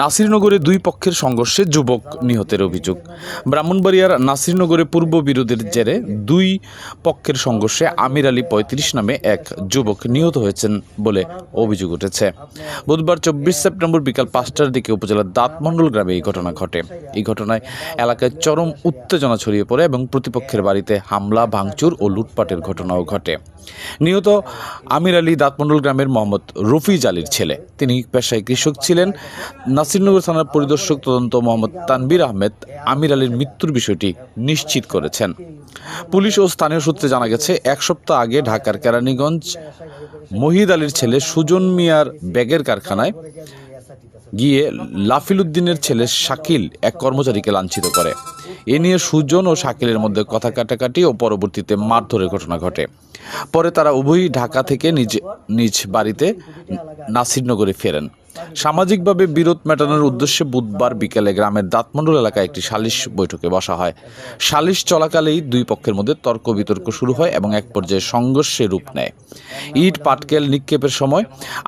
নাসিরনগরে দুই পক্ষের সংঘর্ষে যুবক নিহতের অভিযোগ। ব্রাহ্মণবাড়িয়ার নাসিরনগরে পূর্ব বিরোধের জেরে দুই পক্ষের সংঘর্ষে আমির আলী পঁয়ত্রিশ নামে এক যুবক নিহত হয়েছেন বলে অভিযোগ উঠেছে। বুধবার চব্বিশ সেপ্টেম্বর বিকাল পাঁচটার দিকে উপজেলার দাঁতমণ্ডল গ্রামে এই ঘটনা ঘটে। এই ঘটনায় এলাকায় চরম উত্তেজনা ছড়িয়ে পড়ে এবং প্রতিপক্ষের বাড়িতে হামলা, ভাঙচুর ও লুটপাটের ঘটনাও ঘটে। নিহত আমির আলী দাঁতমণ্ডল গ্রামের মোহাম্মদ রফিজ আলীর ছেলে। তিনি পেশায় কৃষক ছিলেন। নাসিরনগর থানার পরিদর্শক তদন্ত মোহাম্মদ তানবির আহমেদ আমির আলীর মৃত্যুর বিষয়টি নিশ্চিত করেছেন। পুলিশ ও স্থানীয় সূত্রে জানা গেছে, এক সপ্তাহ আগে ঢাকার কেরানীগঞ্জ মহিদ আলীর ছেলে সুজন মিয়ার ব্যাগের কারখানায় গিয়ে লাফিল উদ্দিনের ছেলে শাকিল এক কর্মচারীকে লাঞ্ছিত করে। এ নিয়ে সুজন ও শাকিলের মধ্যে কথা কাটাকাটি ও পরবর্তীতে মারধরের ঘটনা ঘটে। পরে তারা উভয়ই ঢাকা থেকে নিজ নিজ বাড়িতে নাসিরনগরে ফেরেন। সামাজিকভাবে বিরোধ মেটানোর উদ্দেশ্যে বুধবার বিকেলে গ্রামের দাঁতমণ্ডল এলাকায় একটি সালিশ বৈঠকে বসা হয়। সালিশ চলাকালেই দুই পক্ষের মধ্যে তর্ক বিতর্ক শুরু হয় এবং এক পর্যায়ে সংঘর্ষে রূপ নেয়। ইট পাটকেল নিক্ষেপের সময়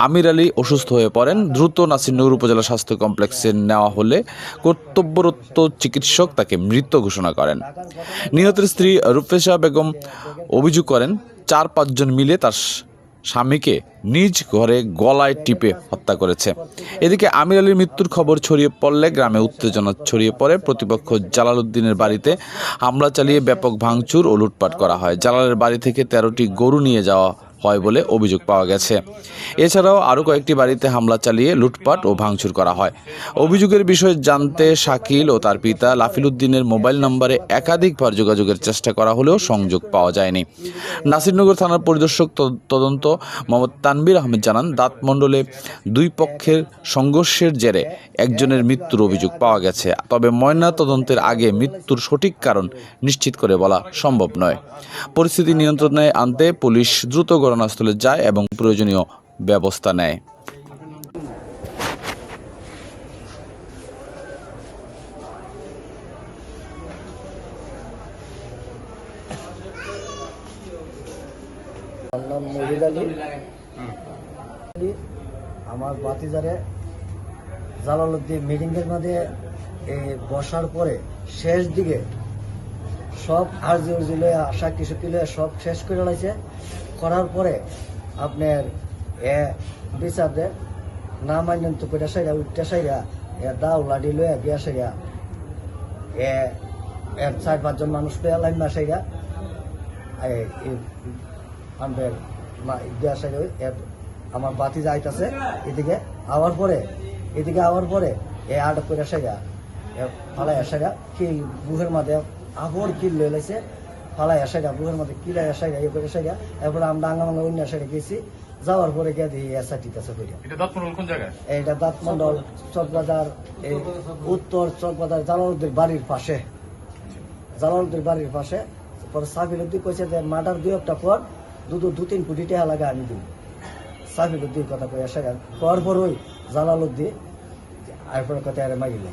আমির আলী অসুস্থ হয়ে পড়েন। দ্রুত নাসিরনগর উপজেলা স্বাস্থ্য কমপ্লেক্সে নেওয়া হলে কর্তব্যরত চিকিৎসক তাকে মৃত ঘোষণা করেন। নিহতের স্ত্রী রূপেশা বেগম অভিযোগ করেন চার পাঁচজন মিলে তার স্বামীকে নিজ ঘরে গলায় টিপে হত্যা করেছে। এদিকে আমির আলীর মৃত্যুর খবর ছড়িয়ে পড়লে গ্রামে উত্তেজনা ছড়িয়ে পড়ে। প্রতিপক্ষ জালাল উদ্দিনের বাড়িতে হামলা চালিয়ে ব্যাপক ভাঙচুর ও লুটপাট করা হয়। জালালের বাড়ি থেকে তেরোটি গরু নিয়ে যাওয়া হয় বলে অভিযোগ পাওয়া গেছে। এছাড়াও আরও কয়েকটি বাড়িতে হামলা চালিয়ে লুটপাট ও ভাঙচুর করা হয়। অভিযোগের বিষয়ে জানতে শাকিল ও তার পিতা লাফিল উদ্দিনের মোবাইল নম্বরে একাধিকবার যোগাযোগের চেষ্টা করা হলেও সংযোগ পাওয়া যায়নি। নাসিরনগর থানার পরিদর্শক তদন্ত মোহাম্মদ তানবির আহমেদ জানান দাঁতমণ্ডলে দুই পক্ষের সংঘর্ষের জেরে একজনের মৃত্যুর অভিযোগ পাওয়া গেছে। তবে ময়না তদন্তের আগে মৃত্যুর সঠিক কারণ নিশ্চিত করে বলা সম্ভব নয়। পরিস্থিতি নিয়ন্ত্রণে আনতে পুলিশ দ্রুত ঘটনাস্থলে যায় এবং প্রয়োজনীয় ব্যবস্থা নেয়। আমার বাতিজারে জালালউদ্দিন মিটিংয়ের মধ্যে বসার পরে শেষ দিকে সব আর্জি উর্জি লয়ে আশা কিছু কিলো সব শেষ করে লাইছে। করার পরে আপনার এ বিচার দে না মাইনেন তো কইটা সাইরা উঠটা সাইরা, এ দাও লাডি লয়ে বিয়া সাইরা, এ এর চার পাঁচজন মানুষ পেয়ে লাইন না সাইরা আমাদের দেওয়ার সাইডে আমার বাতি যাইতাছে এদিকে আওয়ার পরে, এদিকে আওয়ার পরে এ আটক করে সাইডা ফালাই সাইডা কি বুহের মাঝে আবর কিল লয়ে লাইছে ফালাই সাইডা বুহের মধ্যে কিলাই সাইডা ইয়ে করে সাইডা এরপরে আমরা আঙ্গামাঙ্গা অন্য সাইডে গেছি যাওয়ার পরে গিয়ে দিই এসা টিকাছে কইরা। এটা দত্তমন্ডল কোন জায়গায়? এইটা দাঁতমন্ডল চকবাজার উত্তর চকবাজার জালালউদ্দিন বাড়ির পাশে। জালালউদ্দিন বাড়ির পাশে পরে সাবির উদ্দিন কইছে যে মার্ডার দুই একটা পর দু দু তিন কোটি টাকা লাগে আমি দিই সাবির উদ্দিন কথা কই আসে কর পর পর ওই জালালউদ্দিন এরপরে কথা আরে মারিলে